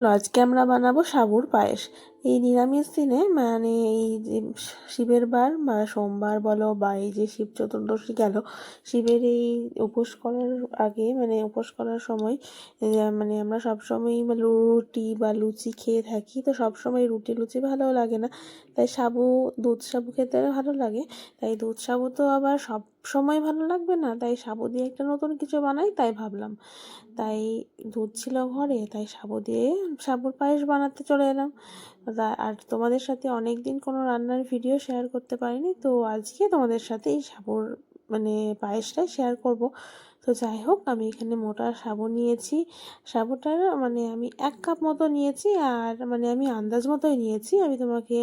আজকে আমরা বানাবো সাবুর পায়েস। এই নিরামিষ দিনে মানে এই যে শিবের বার বা সোমবার বলো বা এই যে শিব চতুর্দশী গেল, শিবের এই উপোস করার আগে মানে উপোস করার সময় মানে আমরা সবসময়ই রুটি বা লুচি খেয়ে থাকি, তো সবসময় রুটি লুচি ভালো লাগে না। তাই সাবু, দুধ সাবু খেতে ভালো লাগে। তাই দুধ সাবু তো আবার সব সময় ভালো লাগবে না, তাই সাবু দিয়ে একটা নতুন কিছু বানাই, তাই ভাবলাম। তাই দুধ ছিল ঘরে, তাই সাবু দিয়ে সাবুর পায়েস বানাতে চলে এলাম। আর তোমাদের সাথে অনেক দিন কোনো রান্নার ভিডিও শেয়ার করতে পারিনি, তো আজকে তোমাদের সাথে এই সাবুর মানে পায়েসটাই শেয়ার করব। তো যাই হোক, আমি এখানে মোটা সাবু নিয়েছি। সাবুটার মানে আমি এক কাপ মতো নিয়েছি আর মানে আমি আন্দাজ মতোই নিয়েছি। আমি তোমাকে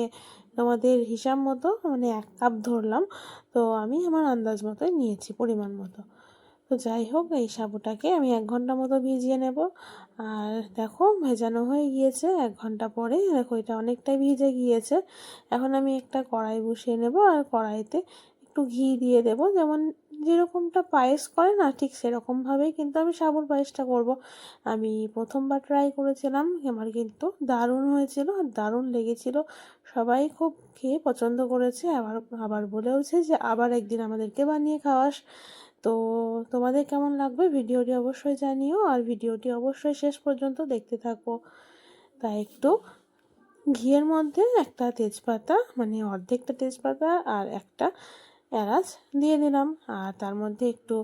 তোমাদের হিসাব মতো মানে এক কাপ ধরলাম। তো আমি আমার আন্দাজ মতোই নিয়েছি পরিমাণ মতো। তো যাই হোক, এই সাবুটাকে আমি এক ঘণ্টা মতো ভিজিয়ে নেব। আর দেখো, ভেজানো হয়ে গিয়েছে। এক ঘণ্টা পরে দেখো, এটা অনেকটাই ভিজে গিয়েছে। এখন আমি একটা কড়াই বসিয়ে নেব। আর কড়াইতে একটু ঘি দিয়ে দেব। যেমন যেরকমটা পায়েস করে না, ঠিক সেরকমভাবেই কিন্তু আমি সাবুর পায়েসটা করব। আমি প্রথমবার ট্রাই করেছিলাম আমার কিন্তু দারুণ হয়েছিল আর দারুণ লেগেছিল। সবাই খুব খেয়ে পছন্দ করেছে, আবার আবার বলেওছে যে আবার একদিন আমাদেরকে বানিয়ে খাওয়াস। তো তোমাদের কেমন লাগবে ভিডিওটি অবশ্যই জানিও আর ভিডিওটি অবশ্যই শেষ পর্যন্ত দেখতে থাকো। তাই একটু ঘিয়ের মধ্যে একটা তেজপাতা মানে অর্ধেকটা তেজপাতা আর একটা এলাচ দিয়ে দিলাম। আর তার মধ্যে একটু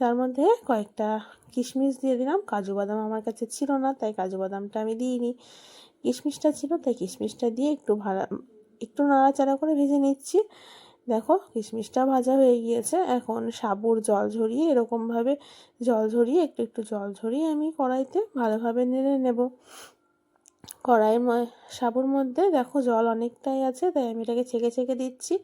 তার মধ্যে কয়েকটা কিশমিশ দিয়ে দিলাম। কাজু বাদাম আমার কাছে ছিল না, তাই কাজু বাদামটা আমি দিইনি। কিশমিশটা ছিল, তাই কিশমিশটা দিয়ে একটু ভাড়া একটু নাড়াচাড়া করে ভেজে নিচ্ছি। দেখো, কিশমিশটা ভাজা হয়ে গিয়েছে। এখন সাবুর জল ঝরিয়ে, এরকমভাবে জল ঝরিয়ে, একটু একটু জল ঝরিয়ে আমি কড়াইতে ভালোভাবে নেড়ে নেব। কড়াইয়ের সাবুর মধ্যে দেখো জল অনেকটাই আছে, তাই আমি এটাকে ছেঁকে ছেঁকে দিচ্ছি।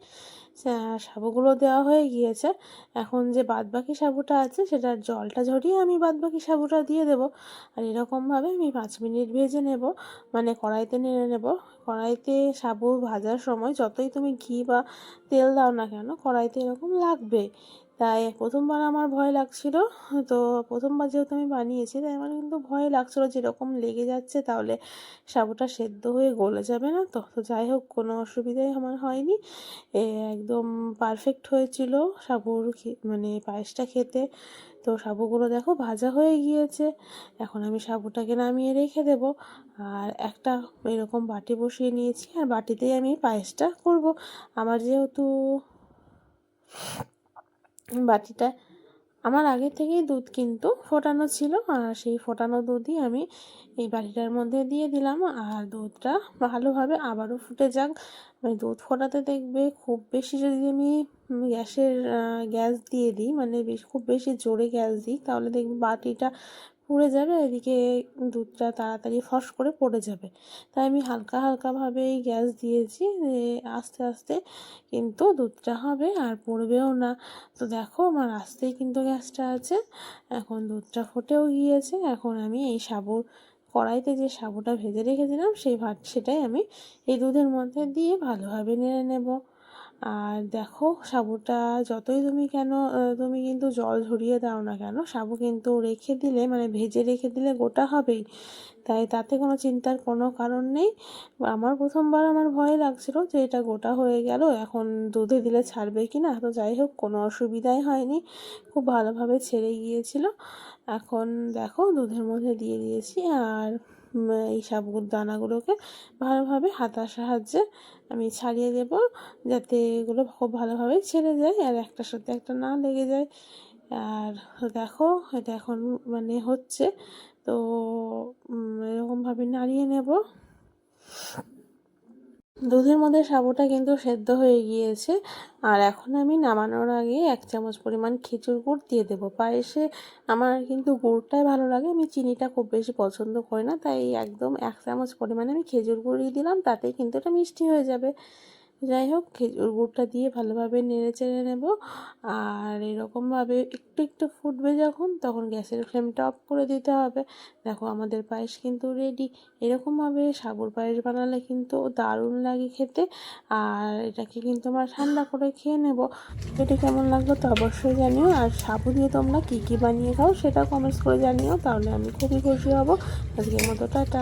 সাবুগুলো দেওয়া হয়ে গিয়েছে। এখন যে বাদবাকি সাবুটা আছে, সেটার জলটা ঝরিয়ে আমি বাদবাকি সাবুটা দিয়ে দেব। আর এরকমভাবে আমি পাঁচ মিনিট ভেজে নেব। মানে কড়াইতে নেড়ে নেব। কড়াইতে সাবু ভাজার সময় যতই তুমি ঘি বা তেল দাও না কেন, কড়াইতে এরকম লাগবে। তাই প্রথমবার আমার ভয় লাগছিল। তো প্রথমবার যেহেতু আমি বানিয়েছি, তাই আমার কিন্তু ভয় লাগছিল যেরকম লেগে যাচ্ছে তাহলে সাবুটা সেদ্ধ হয়ে গলে যাবে না তো তো যাই হোক, কোনো অসুবিধাই আমার হয়নি। একদম পারফেক্ট হয়েছিল সাবুর মানে পায়েসটা খেতে। তো সাবুগুলো দেখো ভাজা হয়ে গিয়েছে, এখন আমি সাবুটাকে নামিয়ে রেখে দেব। আর একটা এরকম বাটি বসিয়ে নিয়েছি, আর বাটিতেই আমি পায়েসটা করব। আমার যেহেতু বাটিটা আমার আগে থেকেই দুধ কিন্তু ফোটানো ছিল আর সেই ফোটানো দুধই আমি এই বাটিটার মধ্যে দিয়ে দিলাম আর দুধটা ভালোভাবে আবারও ফুটে যাক। মানে দুধ ফোটাতে দেখবে খুব বেশি যদি আমি গ্যাসের গ্যাস দিয়ে দিই মানে বেশ, খুব বেশি জোরে গ্যাস দিই, তাহলে দেখবে বাটিটা পুড়ে যাবে, এদিকে দুধটা তাড়াতাড়ি ফস করে পড়ে যাবে। তাই আমি হালকা হালকাভাবে এই গ্যাস দিয়েছি আস্তে আস্তে কিন্তু দুধটা হবে আর পড়বেও না। তো দেখো আমার আস্তেই কিন্তু গ্যাসটা আছে, এখন দুধটা ফুটেও গিয়েছে। এখন আমি এই সাবুর কড়াইতে যে সাবুটা ভেজে রেখেছিলাম, সেই ভাত সেটাই আমি এই দুধের মধ্যে দিয়ে ভালোভাবে নেড়ে নেব। আর দেখো, সাবুটা যতই তুমি কেন তুমি কিন্তু জল ঝরিয়ে দাও না কেন, সাবু কিন্তু রেখে দিলে মানে ভেজে রেখে দিলে গোটা হবেই। তাই তাতে কোনো চিন্তার কোনো কারণ নেই। আমার প্রথমবার আমার ভয় লাগছিল যে এটা গোটা হয়ে গেল, এখন দুধে দিলে ছাড়বে কি না তো যাই হোক, কোনো অসুবিধাই হয়নি। খুব ভালোভাবে ছেড়ে গিয়েছিল। এখন দেখো, দুধের মধ্যে দিয়ে দিয়েছি, আর এই সব দানাগুলোকে ভালোভাবে হাতার সাহায্যে আমি ছাড়িয়ে দেব যাতে এগুলো খুব ভালোভাবে ছেড়ে যায় আর একটার সাথে একটা না লেগে যায়। আর দেখো, এটা এখন মানে হচ্ছে, তো এরকমভাবে নাড়িয়ে নেব। দুধের মধ্যে সাবুটা কিন্তু সেদ্ধ হয়ে গিয়েছে। আর এখন আমি নামানোর আগে এক চামচ পরিমাণ খেজুর গুড় দিয়ে দেবো। পায়েসে আমার কিন্তু গুড়টাই ভালো লাগে, আমি চিনিটা খুব বেশি পছন্দ করি না, তাই একদম এক চামচ পরিমাণে আমি খেজুর গুড়ই দিলাম, তাতেই কিন্তু এটা মিষ্টি হয়ে যাবে। যাই হোক, খেজুর গুড়টা দিয়ে ভালোভাবে নেড়ে চেড়ে নেব। আর এরকমভাবে একটু একটু ফুটবে যখন, তখন গ্যাসের ফ্লেমটা অফ করে দিতে হবে। দেখো, আমাদের পায়েস কিন্তু রেডি এরকমভাবে সাবুর পায়েস বানালে কিন্তু দারুণ লাগে খেতে। আর এটাকে কিন্তু আমরা ঠান্ডা করে খেয়ে নেব। এটা কেমন লাগল তো অবশ্যই জানিও। আর সাবু দিয়ে তোমরা কী কী বানিয়ে খাও সেটা কমেন্টস করে জানিও। তাহলে আমি খুবই খুশি হব। আজকের মতো, টাটা।